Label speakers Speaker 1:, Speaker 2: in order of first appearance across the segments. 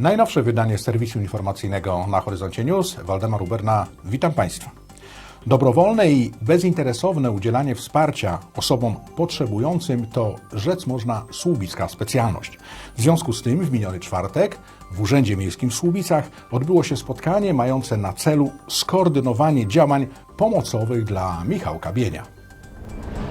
Speaker 1: Najnowsze wydanie serwisu informacyjnego na Horyzoncie News. Waldemar Uberna, witam Państwa. Dobrowolne i bezinteresowne udzielanie wsparcia osobom potrzebującym to rzec można słubicka specjalność. W związku z tym w miniony czwartek w Urzędzie Miejskim w Słubicach odbyło się spotkanie mające na celu skoordynowanie działań pomocowych dla Michałka Bienia.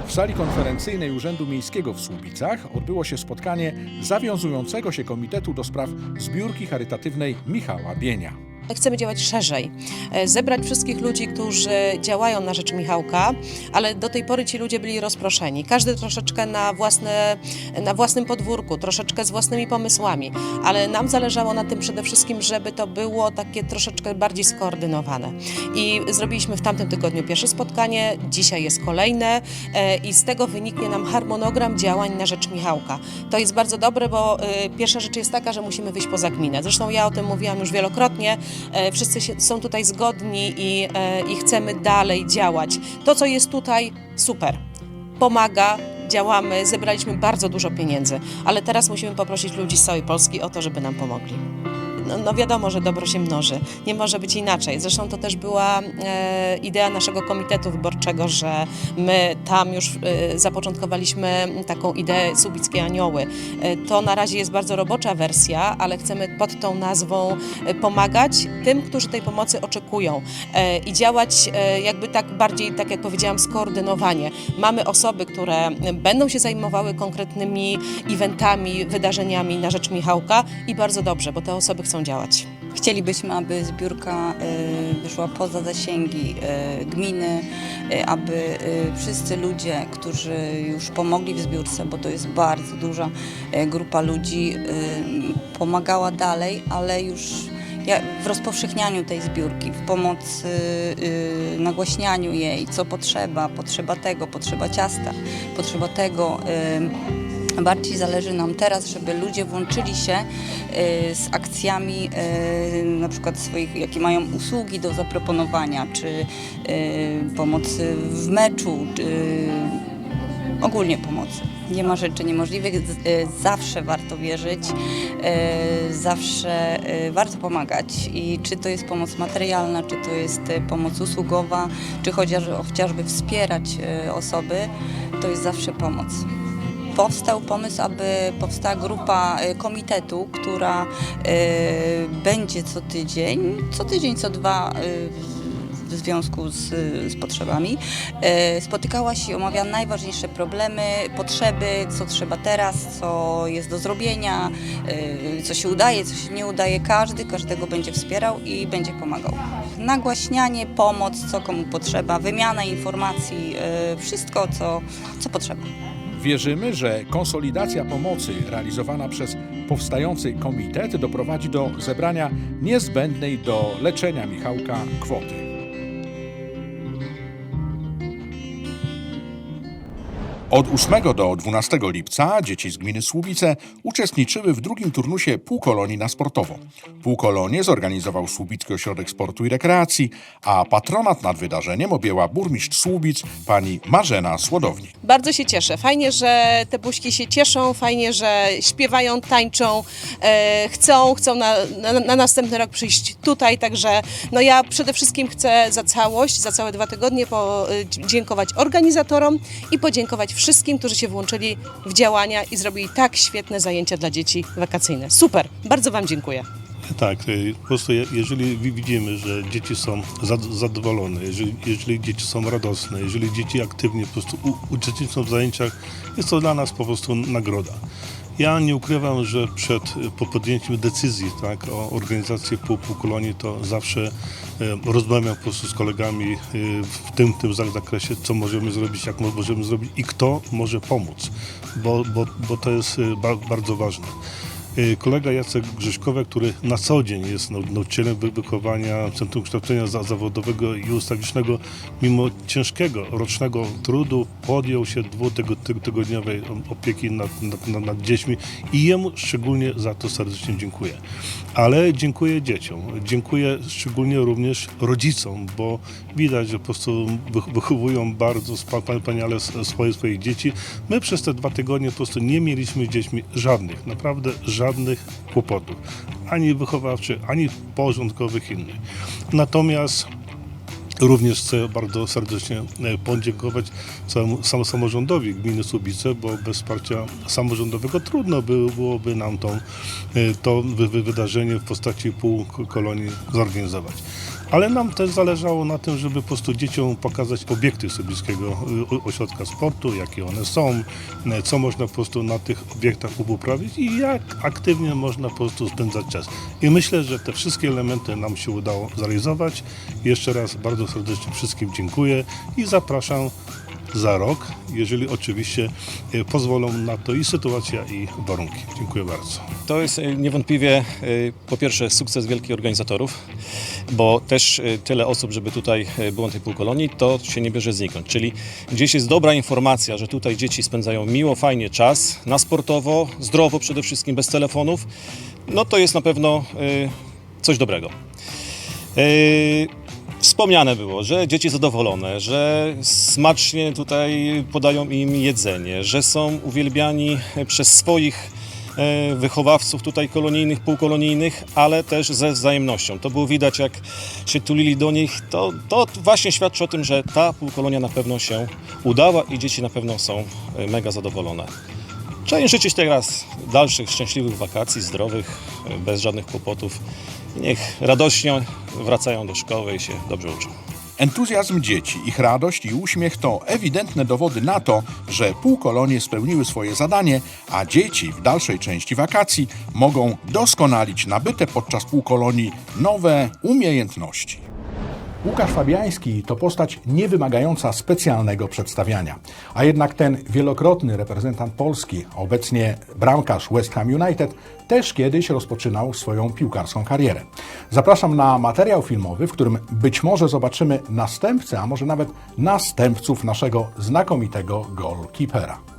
Speaker 1: W sali konferencyjnej Urzędu Miejskiego w Słubicach odbyło się spotkanie zawiązującego się Komitetu do Spraw Zbiórki Charytatywnej Michała Bienia.
Speaker 2: Chcemy działać szerzej, e, zebrać wszystkich ludzi, którzy działają na rzecz Michałka, ale do tej pory ci ludzie byli rozproszeni. Każdy troszeczkę na, własne, na własnym podwórku, troszeczkę z własnymi pomysłami, ale nam zależało na tym przede wszystkim, żeby to było takie troszeczkę bardziej skoordynowane. I zrobiliśmy w tamtym tygodniu pierwsze spotkanie, dzisiaj jest kolejne e, i z tego wyniknie nam harmonogram działań na rzecz Michałka. To jest bardzo dobre, bo e, pierwsza rzecz jest taka, że musimy wyjść poza gminę. Zresztą ja o tym mówiłam już wielokrotnie. E, Wszyscy są tutaj zgodni i, e, i chcemy dalej działać. To, co jest tutaj, super. Pomaga, działamy, zebraliśmy bardzo dużo pieniędzy, ale teraz musimy poprosić ludzi z całej Polski o to, żeby nam pomogli. No, no wiadomo, że dobro się mnoży. Nie może być inaczej. Zresztą to też była e, idea naszego komitetu wyborczego, że my tam już e, zapoczątkowaliśmy taką ideę Subickie Anioły. E, to na razie jest bardzo robocza wersja, ale chcemy pod tą nazwą e, pomagać tym, którzy tej pomocy oczekują e, i działać e, jakby tak bardziej, tak jak powiedziałam, skoordynowanie. Mamy osoby, które będą się zajmowały konkretnymi eventami, wydarzeniami na rzecz Michałka i bardzo dobrze, bo te osoby chcą działać.
Speaker 3: Chcielibyśmy, aby zbiórka y, wyszła poza zasięgi y, gminy, y, aby wszyscy ludzie, którzy już pomogli w zbiórce, bo to jest bardzo duża grupa ludzi, pomagała dalej, ale już w rozpowszechnianiu tej zbiórki, w pomocy, nagłaśnianiu jej, co potrzeba, potrzeba tego, potrzeba ciasta, potrzeba tego. Bardziej zależy nam teraz, żeby ludzie włączyli się y, z akcjami y, na przykład swoich, jakie mają usługi do zaproponowania, czy y, pomocy w meczu, czy ogólnie pomocy. Nie ma rzeczy niemożliwych, zawsze warto wierzyć, zawsze warto pomagać i czy to jest pomoc materialna, czy to jest pomoc usługowa, czy chociaż, chociażby wspierać osoby, to jest zawsze pomoc powstał pomysł, aby powstała grupa y, komitetu, która y, będzie co tydzień, co tydzień, co dwa y, w związku z, z potrzebami. Spotykała się i omawiała najważniejsze problemy, potrzeby, co trzeba teraz, co jest do zrobienia, co się udaje, co się nie udaje. Każdy każdego będzie wspierał i będzie pomagał. Nagłaśnianie, pomoc, co komu potrzeba, wymiana informacji, wszystko, co, co potrzeba.
Speaker 1: Wierzymy, że konsolidacja pomocy realizowana przez powstający komitet doprowadzi do zebrania niezbędnej do leczenia Michałka kwoty. Od 8 do 12 lipca dzieci z gminy Słubice uczestniczyły w drugim turnusie półkolonii na sportowo. Półkolonię zorganizował Słubicki Ośrodek Sportu i Rekreacji, a patronat nad wydarzeniem objęła burmistrz Słubic pani Marzena Słodownik.
Speaker 2: Bardzo się cieszę. Fajnie, że te buźki się cieszą, fajnie, że śpiewają, tańczą, e, chcą, chcą na, na, na następny rok przyjść tutaj, także no ja przede wszystkim chcę za całość, za całe dwa tygodnie podziękować organizatorom i podziękować wszystkim, którzy się włączyli w działania i zrobili tak świetne zajęcia dla dzieci wakacyjne. Super, bardzo Wam dziękuję.
Speaker 4: Tak, y, po prostu je- jeżeli wi- widzimy, że dzieci są zad- zadowolone, jeżeli, jeżeli dzieci są radosne, jeżeli dzieci aktywnie po prostu uczestniczą w zajęciach, jest to dla nas po prostu nagroda. Ja nie ukrywam, że przed po podjęciem decyzji tak, o organizacji pół, półkolonii, to zawsze y, rozmawiam po prostu z kolegami y, w tym, tym za- zakresie, co możemy zrobić, jak mo- możemy zrobić i kto może pomóc, bo, bo, bo to jest ba- bardzo ważne. Y, Kolega Jacek Grzyszkowiak, który na co dzień jest nau- nauczycielem wy- wychowania Centrum Kształcenia Za- Zawodowego i Ustawicznego, mimo ciężkiego rocznego trudu podjął się dwutygodniowej opieki nad, nad, nad, nad dziećmi i jemu szczególnie za to serdecznie dziękuję. Ale dziękuję dzieciom, dziękuję szczególnie również rodzicom, bo widać, że po prostu wych- wychowują bardzo spa- wspaniale swoje, swoje dzieci. My przez te dwa tygodnie po prostu nie mieliśmy z dziećmi żadnych, naprawdę żadnych kłopotów. ani wychowawczych, ani porządkowych innych. Natomiast Również chcę bardzo serdecznie e, podziękować całemu sam, samorządowi gminy Słubice, bo bez wsparcia samorządowego trudno by, byłoby nam tą, e, to wy, wy, wydarzenie w postaci półkolonii zorganizować. Ale nam też zależało na tym, żeby po prostu dzieciom pokazać obiekty Słubickiego e, Ośrodka Sportu, jakie one są, e, co można po prostu na tych obiektach uprawić i jak aktywnie można po prostu spędzać czas. I myślę, że te wszystkie elementy nam się udało zrealizować. Jeszcze raz bardzo serdecznie wszystkim dziękuję i zapraszam za rok, jeżeli oczywiście e, pozwolą na to i sytuacja, i warunki. Dziękuję bardzo.
Speaker 5: To jest e, niewątpliwie e, po pierwsze sukces wielkich organizatorów, bo też tyle osób, żeby tutaj było na tej półkolonii, to się nie bierze znikąd. Czyli gdzieś jest dobra informacja, że tutaj dzieci spędzają miło, fajnie czas, na sportowo, zdrowo przede wszystkim, bez telefonów, no to jest na pewno coś dobrego. Wspomniane było, że dzieci zadowolone, że smacznie tutaj podają im jedzenie, że są uwielbiani przez swoich e, wychowawców tutaj kolonijnych, półkolonijnych, ale też ze wzajemnością. To było widać, jak się tulili do nich. To, to właśnie świadczy o tym, że ta półkolonia na pewno się udała i dzieci na pewno są e, mega zadowolone. Trzeba im życzyć teraz dalszych, szczęśliwych wakacji, zdrowych, e, bez żadnych kłopotów. Niech radośnie wracają do szkoły i się dobrze uczą.
Speaker 1: Entuzjazm dzieci, ich radość i uśmiech to ewidentne dowody na to, że półkolonie spełniły swoje zadanie, a dzieci w dalszej części wakacji mogą doskonalić nabyte podczas półkolonii nowe umiejętności. Łukasz Fabiański to postać niewymagająca specjalnego przedstawiania. A jednak ten wielokrotny reprezentant Polski, obecnie bramkarz West Ham United, też kiedyś rozpoczynał swoją piłkarską karierę. Zapraszam na materiał filmowy, w którym być może zobaczymy następcę, a może nawet następców naszego znakomitego goalkeepera.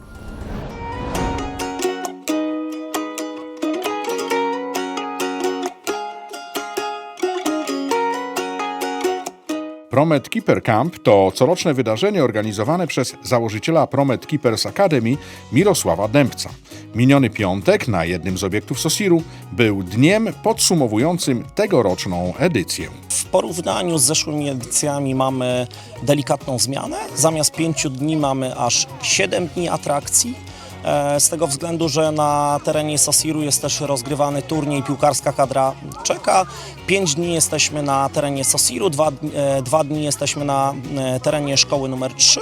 Speaker 1: Promet Keeper Camp to coroczne wydarzenie organizowane przez założyciela Promet Keepers Academy Mirosława Dębca. Miniony piątek na jednym z obiektów Sosiru był dniem podsumowującym tegoroczną edycję.
Speaker 6: W porównaniu z zeszłymi edycjami mamy delikatną zmianę. Zamiast pięciu dni mamy aż 7 dni atrakcji. E, Z tego względu, że na terenie Sosiru jest też rozgrywany turniej piłkarska kadra czeka. Pięć dni jesteśmy na terenie Sosiru, dwa, e, dwa dni jesteśmy na e, terenie szkoły numer 3.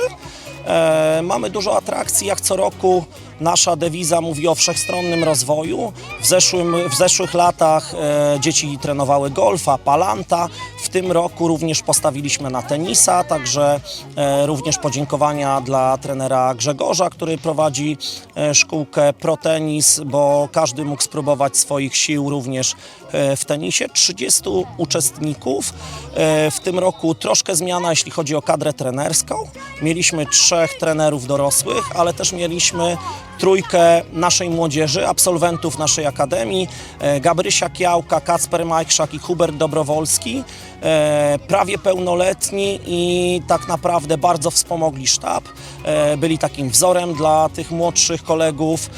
Speaker 6: E, Mamy dużo atrakcji, jak co roku nasza dewiza mówi o wszechstronnym rozwoju. W, zeszłym, w zeszłych latach e, dzieci trenowały golfa, palanta. W tym roku również postawiliśmy na tenisa, także e, również podziękowania dla trenera Grzegorza, który prowadzi e, szkółkę Pro Tenis, bo każdy mógł spróbować swoich sił również e, w tenisie. 30 uczestników. E, W tym roku troszkę zmiana, jeśli chodzi o kadrę trenerską. Mieliśmy trzech trenerów dorosłych, ale też mieliśmy trójkę naszej młodzieży, absolwentów naszej akademii, e, Gabrysia Kiałka, Kacper Majkszak i Hubert Dobrowolski, e, prawie pełnoletni i tak naprawdę bardzo wspomogli sztab, e, byli takim wzorem dla tych młodszych kolegów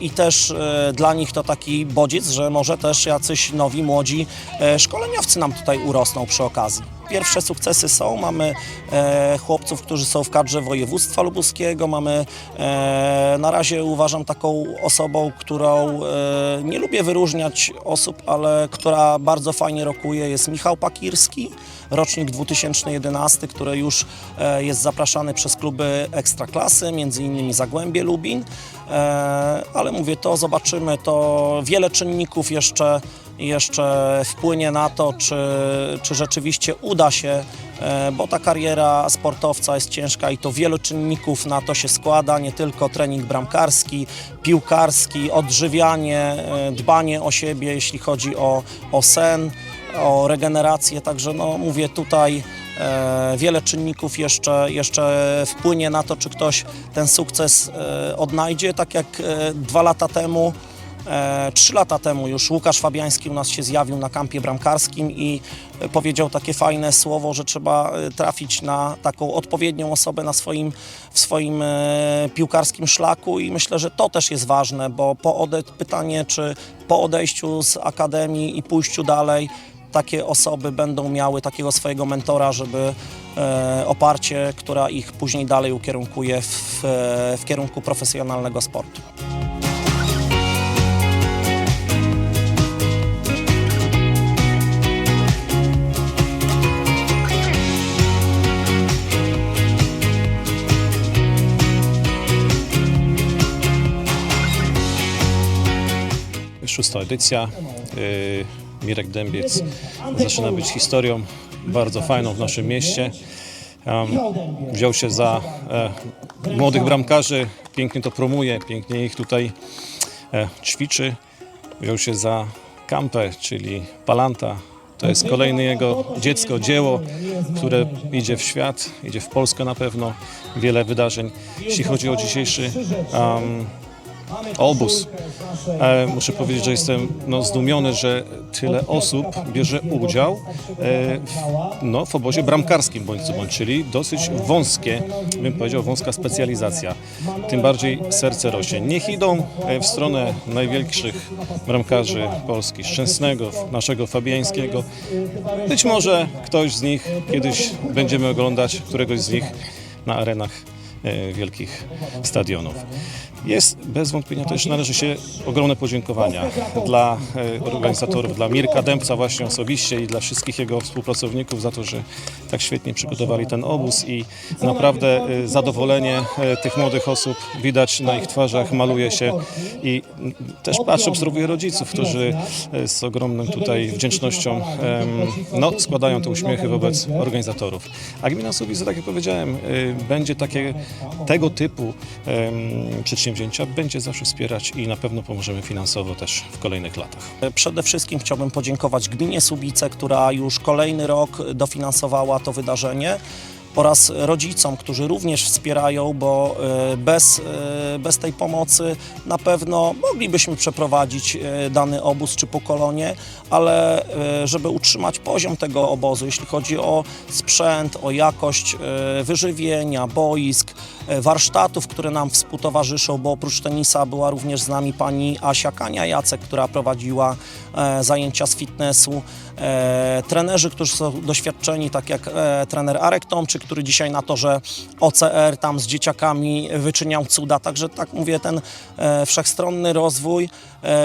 Speaker 6: i też dla nich to taki bodziec, że może też jacyś nowi, młodzi szkoleniowcy nam tutaj urosną przy okazji. Pierwsze sukcesy są. Mamy e, chłopców, którzy są w kadrze województwa lubuskiego. Mamy e, na razie uważam taką osobą, którą e, nie lubię wyróżniać osób, ale która bardzo fajnie rokuje, jest Michał Pakirski, rocznik 2011, który już e, jest zapraszany przez kluby ekstraklasy, między innymi Zagłębie Lubin. E, ale mówię, to zobaczymy, to wiele czynników jeszcze jeszcze wpłynie na to, czy, czy rzeczywiście uda się, e, bo ta kariera sportowca jest ciężka i to wielu czynników na to się składa, nie tylko trening bramkarski, piłkarski, odżywianie, e, dbanie o siebie, jeśli chodzi o, o sen, o regenerację, także no mówię tutaj e, wiele czynników jeszcze, jeszcze wpłynie na to, czy ktoś ten sukces odnajdzie, tak jak dwa lata temu Trzy lata temu już Łukasz Fabiański u nas się zjawił na kampie bramkarskim i e, powiedział takie fajne słowo, że trzeba e, trafić na taką odpowiednią osobę na swoim, w swoim e, piłkarskim szlaku i myślę, że to też jest ważne, bo po ode- pytanie, czy po odejściu z akademii i pójściu dalej, takie osoby będą miały takiego swojego mentora, żeby e, oparcie, która ich później dalej ukierunkuje w, e, w kierunku profesjonalnego sportu.
Speaker 5: Szósta edycja. y, Mirek Dębiec zaczyna być historią bardzo fajną w naszym mieście. Wziął się za e, młodych bramkarzy, pięknie to promuje, pięknie ich tutaj e, ćwiczy. Wziął się za Kampę, czyli Palanta. To jest kolejne jego dziecko, dzieło, które idzie w świat, idzie w Polskę na pewno. Wiele wydarzeń. Jeśli chodzi o dzisiejszy um, obóz, E, muszę powiedzieć, że jestem no, zdumiony, że tyle osób bierze udział e, w, no, w obozie bramkarskim bądź co bądź, czyli dosyć wąskie, bym powiedział, wąska specjalizacja. Tym bardziej serce rośnie. Niech idą e, w stronę największych bramkarzy Polski, Szczęsnego, naszego Fabiańskiego. Być może ktoś z nich kiedyś będziemy oglądać, któregoś z nich na arenach wielkich stadionów. Jest bez wątpienia też należy się ogromne podziękowania dla e, organizatorów, dla Mirka Dębca właśnie osobiście i dla wszystkich jego współpracowników za to, że tak świetnie przygotowali ten obóz i naprawdę e, zadowolenie e, tych młodych osób widać na ich twarzach, maluje się i mm, też patrzę, obserwuję rodziców, którzy z ogromną tutaj wdzięcznością no, składają te uśmiechy wobec organizatorów. A Gmina Subice, tak jak powiedziałem, będzie takie tego typu em, przedsięwzięcia będzie zawsze wspierać i na pewno pomożemy finansowo też w kolejnych latach.
Speaker 6: Przede wszystkim chciałbym podziękować Gminie Subice, która już kolejny rok dofinansowała to wydarzenie oraz rodzicom, którzy również wspierają, bo e, bez, e, bez tej pomocy na pewno moglibyśmy przeprowadzić e, dany obóz czy pokolonie, ale żeby utrzymać poziom tego obozu, jeśli chodzi o sprzęt, o jakość wyżywienia, boisk, warsztatów, które nam współtowarzyszą, bo oprócz tenisa była również z nami pani Asia Kania-Jacek, która prowadziła zajęcia z fitnessu, e, trenerzy, którzy są doświadczeni, tak jak e, trener Arek Tomczyk, który dzisiaj na torze OCR tam z dzieciakami wyczyniał cuda, także tak mówię, ten e, wszechstronny rozwój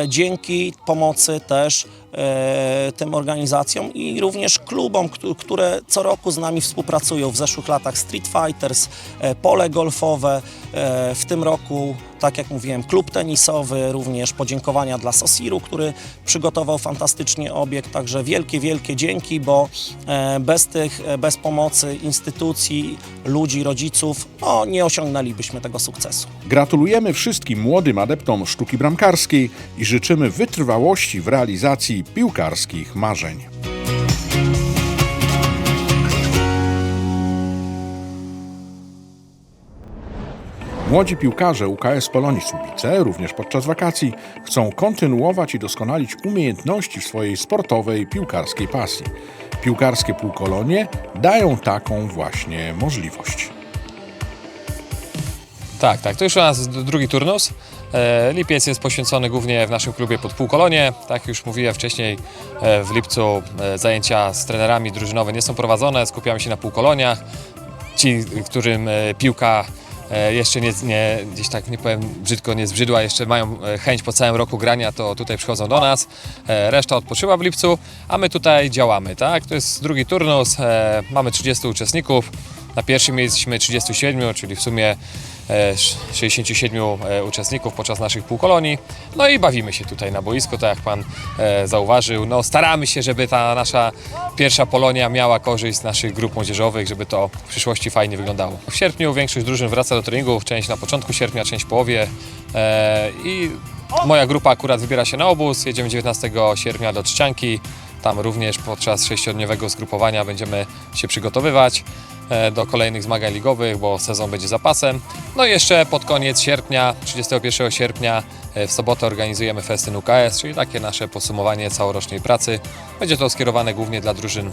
Speaker 6: dzięki pomocy też e, tym organizacjom i również klubom, któ- które co roku z nami współpracują. W zeszłych latach Street Fighters, e, pole golfowe, e, w tym roku, tak jak mówiłem, klub tenisowy, również podziękowania dla Sosiru, który przygotował fantastycznie obiekt, także wielkie, wielkie dzięki, bo e, bez tych, e, bez pomocy instytucji, ludzi, rodziców, no, nie osiągnęlibyśmy tego sukcesu.
Speaker 1: Gratulujemy wszystkim młodym adeptom sztuki bramkarskiej i życzymy wytrwałości w realizacji piłkarskich marzeń. Młodzi piłkarze UKS Polonii Subice, również podczas wakacji, chcą kontynuować i doskonalić umiejętności w swojej sportowej piłkarskiej pasji. Piłkarskie półkolonie dają taką właśnie możliwość.
Speaker 7: Tak, tak. To już u nas drugi turnus. E, Lipiec jest poświęcony głównie w naszym klubie pod półkolonie. Tak już mówiłem wcześniej, e, w lipcu e, zajęcia z trenerami drużynowe nie są prowadzone, skupiamy się na półkoloniach. Ci, którym piłka jeszcze nie, nie, gdzieś tak nie powiem brzydko, nie zbrzydła, jeszcze mają chęć po całym roku grania, to tutaj przychodzą do nas. Reszta odpoczywa w lipcu, a my tutaj działamy, tak? To jest drugi turnus, mamy 30 uczestników. Na pierwszym mieliśmy 37, czyli w sumie 67 e, uczestników podczas naszych półkolonii. No i bawimy się tutaj na boisku, tak jak Pan e, zauważył. No, staramy się, żeby ta nasza pierwsza Polonia miała korzyść z naszych grup młodzieżowych, żeby to w przyszłości fajnie wyglądało. W sierpniu większość drużyn wraca do treningów, część na początku sierpnia, część w połowie e, i moja grupa akurat wybiera się na obóz. Jedziemy 19 sierpnia do Trzcianki. Tam również podczas sześciodniowego zgrupowania będziemy się przygotowywać. E, do kolejnych zmagań ligowych, bo sezon będzie zapasem. No i jeszcze pod koniec sierpnia, 31 sierpnia e, w sobotę organizujemy festyn UKS, czyli takie nasze podsumowanie całorocznej pracy. Będzie to skierowane głównie dla drużyn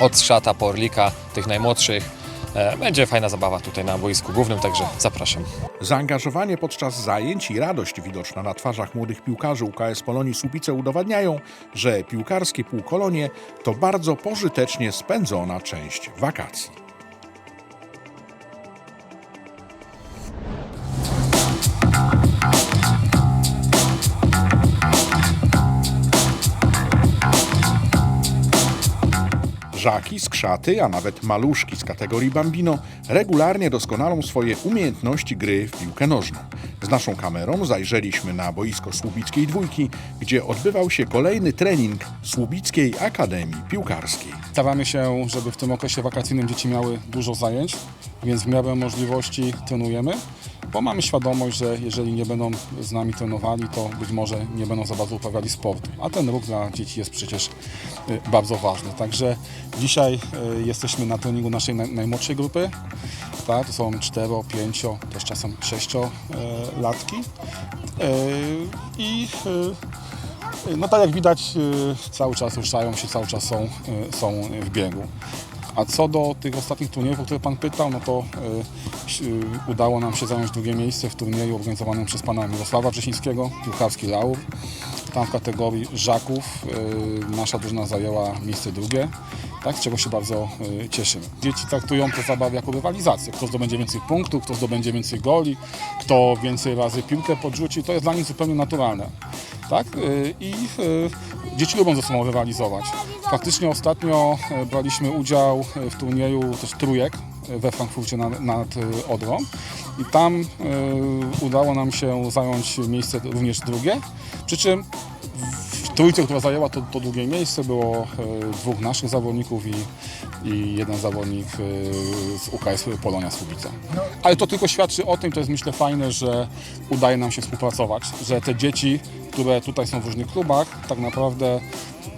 Speaker 7: od Szata po Orlika, tych najmłodszych. E, Będzie fajna zabawa tutaj na boisku głównym, także zapraszam.
Speaker 1: Zaangażowanie podczas zajęć i radość widoczna na twarzach młodych piłkarzy UKS Polonii Słupice udowadniają, że piłkarskie półkolonie to bardzo pożytecznie spędzona część wakacji. Żaki, skrzaty, a nawet maluszki z kategorii Bambino regularnie doskonalą swoje umiejętności gry w piłkę nożną. Z naszą kamerą zajrzeliśmy na boisko Słubickiej Dwójki, gdzie odbywał się kolejny trening Słubickiej Akademii Piłkarskiej.
Speaker 8: Staramy się, żeby w tym okresie wakacyjnym dzieci miały dużo zajęć, więc w miarę możliwości trenujemy, bo mamy świadomość, że jeżeli nie będą z nami trenowali, to być może nie będą za bardzo uprawiali sportu. A ten ruch dla dzieci jest przecież y, bardzo ważny. Także dzisiaj y, jesteśmy na treningu naszej naj- najmłodszej grupy. Tak, to są 4, 5, też czasem 6 latki. Y, I y, no tak jak widać, cały czas ruszają się, cały czas są, są w biegu. A co do tych ostatnich turniejów, o które Pan pytał, no to y, y, udało nam się zająć drugie miejsce w turnieju organizowanym przez Pana Mirosława Wrzesińskiego, piłkarski laur. Tam w kategorii żaków y, nasza drużyna zajęła miejsce drugie, tak, z czego się bardzo cieszymy. Dzieci traktują te zabawy jako rywalizację. Kto zdobędzie więcej punktów, kto zdobędzie więcej goli, kto więcej razy piłkę podrzuci, to jest dla nich zupełnie naturalne. Tak? I dzieci lubią ze sobą rywalizować. Faktycznie ostatnio y, braliśmy udział y, w turnieju też trójek y, we Frankfurcie nad, nad Odrą i tam y, udało nam się zająć miejsce również drugie, przy czym trójce, która zajęła to, to drugie miejsce było e, dwóch naszych zawodników i, i jeden zawodnik e, z UKS Polonia Słubice. Ale to tylko świadczy o tym, to jest myślę fajne, że udaje nam się współpracować, że te dzieci, które tutaj są w różnych klubach, tak naprawdę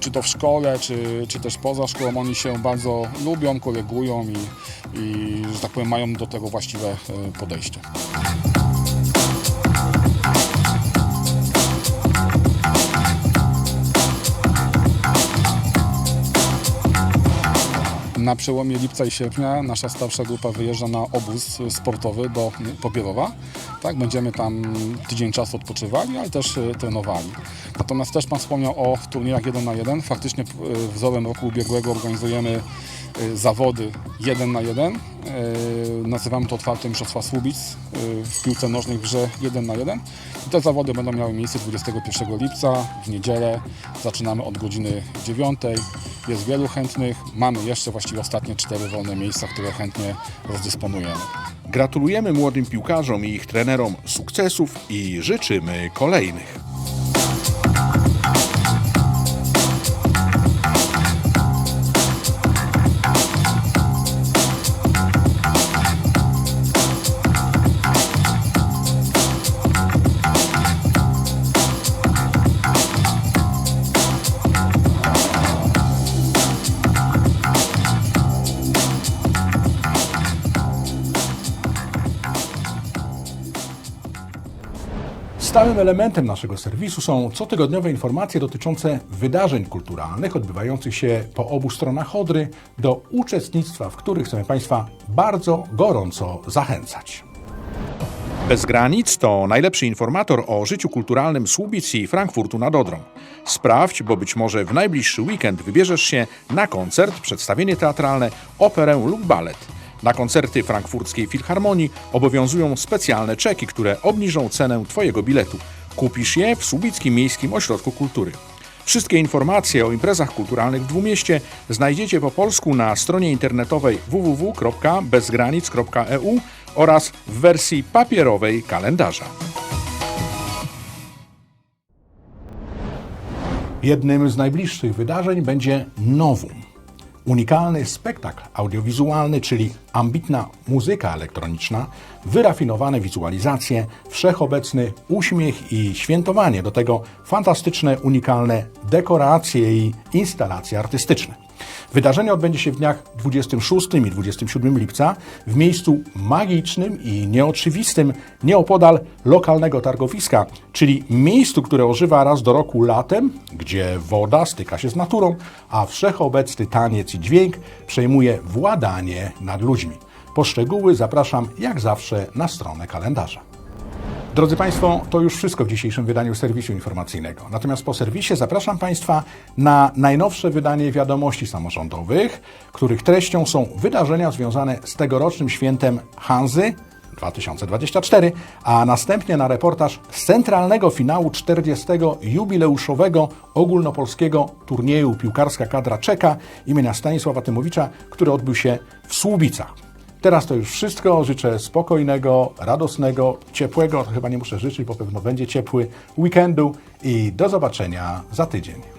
Speaker 8: czy to w szkole, czy, czy też poza szkołą, oni się bardzo lubią, kolegują i, i że tak powiem, mają do tego właściwe e, podejście. Na przełomie lipca i sierpnia nasza starsza grupa wyjeżdża na obóz sportowy do Pobierowa. Tak, będziemy tam tydzień czasu odpoczywali, ale też e, trenowali. Natomiast też Pan wspomniał o turniejach 1 na 1. Faktycznie e, wzorem roku ubiegłego organizujemy e, zawody 1 na 1. E, Nazywamy to otwarte Mistrzostwa Słubic w piłce nożnej w grze 1 na 1. I te zawody będą miały miejsce 21 lipca w niedzielę. Zaczynamy od godziny 9. Jest wielu chętnych. Mamy jeszcze właściwie ostatnie cztery wolne miejsca, które chętnie rozdysponujemy.
Speaker 1: Gratulujemy młodym piłkarzom i ich trenerom sukcesów i życzymy kolejnych. Stałym elementem naszego serwisu są cotygodniowe informacje dotyczące wydarzeń kulturalnych odbywających się po obu stronach Odry, do uczestnictwa w których chcemy Państwa bardzo gorąco zachęcać. Bez granic to najlepszy informator o życiu kulturalnym Słubic i Frankfurtu nad Odrą. Sprawdź, bo być może w najbliższy weekend wybierzesz się na koncert, przedstawienie teatralne, operę lub balet. Na koncerty frankfurckiej Filharmonii obowiązują specjalne czeki, które obniżą cenę Twojego biletu. Kupisz je w Słubickim Miejskim Ośrodku Kultury. Wszystkie informacje o imprezach kulturalnych w Dwumieście znajdziecie po polsku na stronie internetowej www.bezgranic.eu oraz w wersji papierowej kalendarza. Jednym z najbliższych wydarzeń będzie Nowum. Unikalny spektakl audiowizualny, czyli ambitna muzyka elektroniczna, wyrafinowane wizualizacje, wszechobecny uśmiech i świętowanie, do tego fantastyczne, unikalne dekoracje i instalacje artystyczne. Wydarzenie odbędzie się w dniach 26 i 27 lipca w miejscu magicznym i nieoczywistym nieopodal lokalnego targowiska, czyli miejscu, które ożywa raz do roku latem, gdzie woda styka się z naturą, a wszechobecny taniec i dźwięk przejmuje władanie nad ludźmi. Po szczegóły zapraszam jak zawsze na stronę kalendarza. Drodzy Państwo, to już wszystko w dzisiejszym wydaniu serwisu informacyjnego. Natomiast po serwisie zapraszam Państwa na najnowsze wydanie wiadomości samorządowych, których treścią są wydarzenia związane z tegorocznym świętem Hanzy 2024, a następnie na reportaż z centralnego finału 40. jubileuszowego ogólnopolskiego turnieju piłkarska kadra czeka imienia Stanisława Tymowicza, który odbył się w Słubicach. Teraz to już wszystko. Życzę spokojnego, radosnego, ciepłego, to chyba nie muszę życzyć, bo pewno będzie ciepły weekendu i do zobaczenia za tydzień.